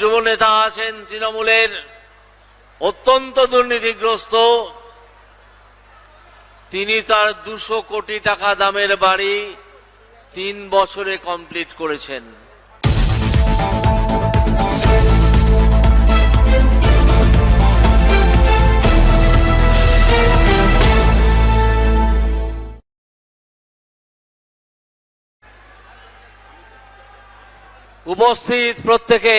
যুবনেতা আছেন তৃণমূলের অত্যন্ত দুর্নীতিগ্রস্ত। তিনি তার দুশো কোটি টাকা দামের বাড়ি তিন বছরে কমপ্লিট করেছেন। উপস্থিত প্রত্যেকে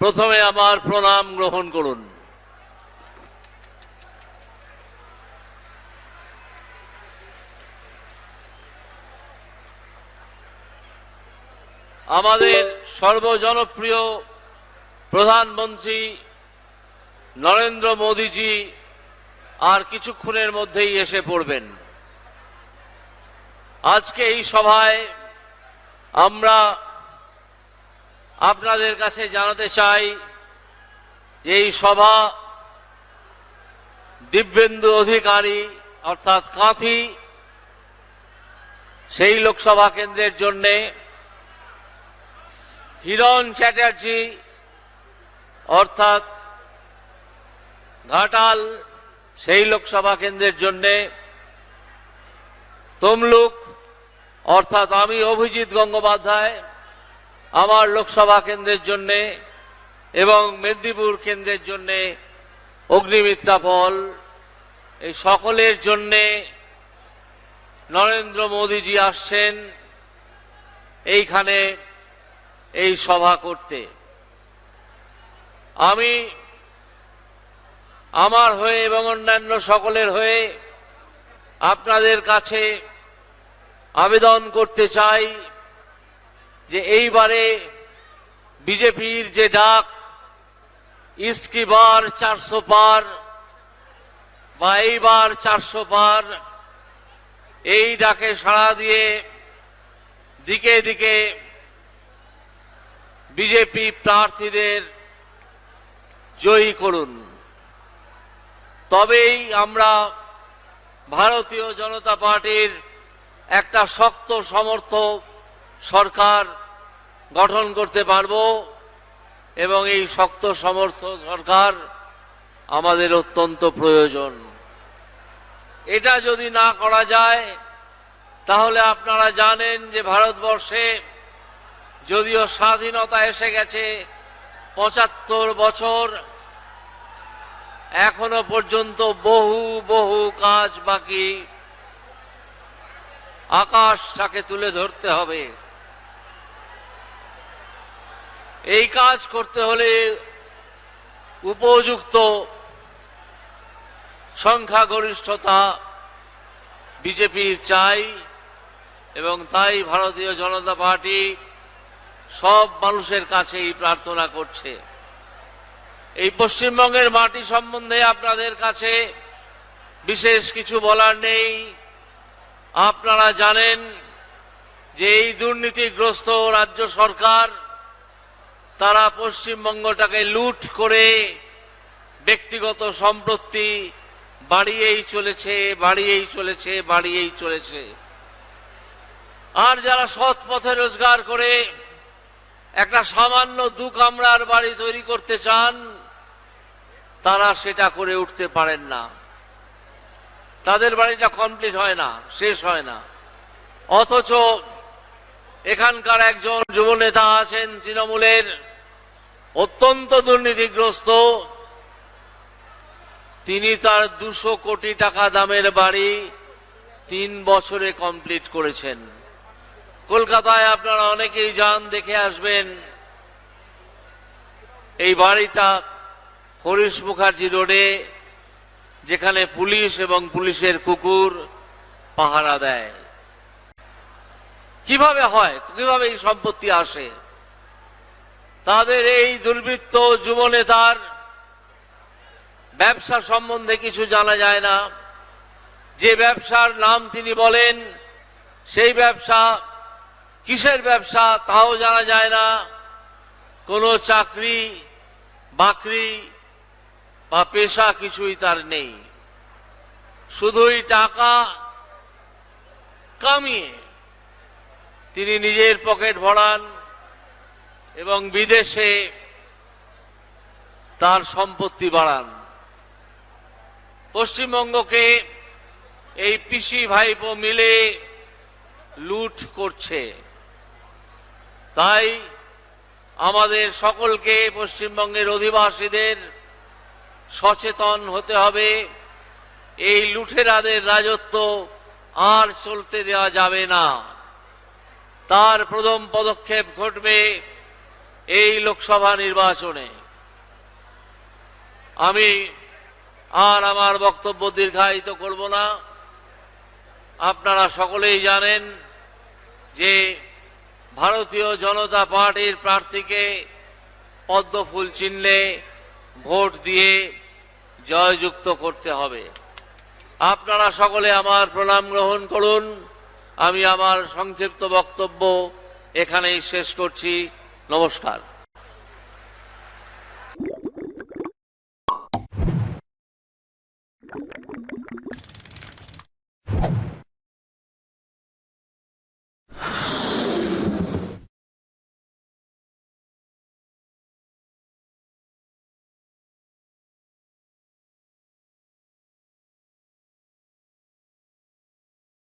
প্রথমে আমার প্রণাম গ্রহণ করুন। আমাদের সর্বজনপ্রিয় প্রধানমন্ত্রী নরেন্দ্র মোদীজি আর কিছুক্ষণের মধ্যেই এসে পড়বেন। আজকে এই সভায় আমরা আপনাদের কাছে জানাতে চাই যে এই সভা দিব্যেন্দু অধিকারী অর্থাৎ কাঁথি সেই লোকসভা কেন্দ্রের জন্যে হিরণ চ্যাটার্জি অর্থাৎ ঘাটাল সেই লোকসভা কেন্দ্রের জন্যে তমলুক অর্থাৎ আমি অভিজিৎ গঙ্গোপাধ্যায় আমার লোকসভা কেন্দ্রের জন্যে এবং মেদিনীপুর কেন্দ্রের জন্যে অগ্নিমিত্রা পল এই সকলের জন্যে নরেন্দ্র মোদীজি আসছেন এইখানে এই সভা করতে। আমি আমার হয়ে এবং অন্যান্য সকলের হয়ে আপনাদের কাছে আবেদন করতে চাই। যে এইবারে বিজেপির যে ডাক, ইসকি বার চারশো পার বা এইবার চারশো পার, এই ডাকে সাড়া দিয়ে দিকে দিকে বিজেপি প্রার্থীদের জয়ী করুন। তবেই আমরা ভারতীয় জনতা পার্টির একটা শক্ত, সমর্থ সরকার গঠন করতে পারব এবং এই শক্ত সমর্থ সরকার আমাদের অত্যন্ত প্রয়োজন। এটা যদি না করা যায়, তাহলে আপনারা জানেন যে ভারতবর্ষে যদিও স্বাধীনতা এসে গেছে পঁচাত্তর বছর, এখনও পর্যন্ত বহু বহু কাজ বাকি। আকাশটাকে তুলে ধরতে হবে। এই কাজ করতে হলে উপযুক্ত সংখ্যাগরিষ্ঠতা বিজেপির চাই এবং তাই ভারতীয় জনতা পার্টি সব মানুষের কাছেই প্রার্থনা করছে। এই পশ্চিমবঙ্গের মাটি সম্বন্ধে আপনাদের কাছে বিশেষ কিছু বলার নেই। আপনারা জানেন যে এই দুর্নীতিগ্রস্ত রাজ্য সরকার তারা পশ্চিমবঙ্গটাকে লুট করে ব্যক্তিগত সম্পত্তি বাড়িয়েই চলেছে বাড়িয়েই চলেছে বাড়িয়েই চলেছে। আর যারা সৎ পথে রোজগার করে, একটা সামান্য দু কামরার বাড়ি তৈরি করতে চান, তারা সেটা করে উঠতে পারেন না। তাদের বাড়িটা কমপ্লিট হয় না, শেষ হয় না। অথচ এখানকার একজন যুবনেতা আছেন তৃণমূলের অত্যন্ত দুর্নীতিগ্রস্ত। তিনি তার দুশো কোটি টাকা দামের বাড়ি তিন বছরে কমপ্লিট করেছেন। কলকাতায় আপনারা অনেকেই যান, দেখে আসবেন। এই বাড়িটা হরিশ মুখার্জি রোডে, যেখানে পুলিশ এবং পুলিশের কুকুর পাহারা দেয়। কীভাবে হয়? কীভাবে এই সম্পত্তি আসে? তাদের এই দুর্বৃত্ত যুবনেতার ব্যবসা সম্বন্ধে কিছু জানা যায় না। যে ব্যবসার নাম তিনি বলেন, সেই ব্যবসা কিসের ব্যবসা তাও জানা যায় না। কোনো চাকরি, বাকরি বা পেশা কিছুই তার নেই। শুধুই টাকা কামিয়ে তিনি নিজের পকেট ভরান। এবং বিদেশে তার সম্পত্তি বাড়ান। পশ্চিমবঙ্গকে এই পিসি ভাইপো মিলে লুট করছে। তাই আমাদের সকলকে পশ্চিমবঙ্গের অধিবাসীদের সচেতন হতে হবে। এই লুঠেরাদের রাজত্ব আর চলতে দেওয়া যাবে না। তার প্রথম পদক্ষেপ ঘটবে এই লোকসভা নির্বাচনে আমি আর আমার বক্তব্য দীর্ঘায়িত করব না। আপনারা সকলেই জানেন যে ভারতীয় জনতা পার্টির প্রার্থীকে পদ্মফুল চিহ্নে ভোট দিয়ে জয়যুক্ত করতে হবে। আপনারা সকলে আমার প্রণাম গ্রহণ করুন। আমি আমার সংক্ষিপ্ত বক্তব্য এখানেই শেষ করছি। নমস্কার।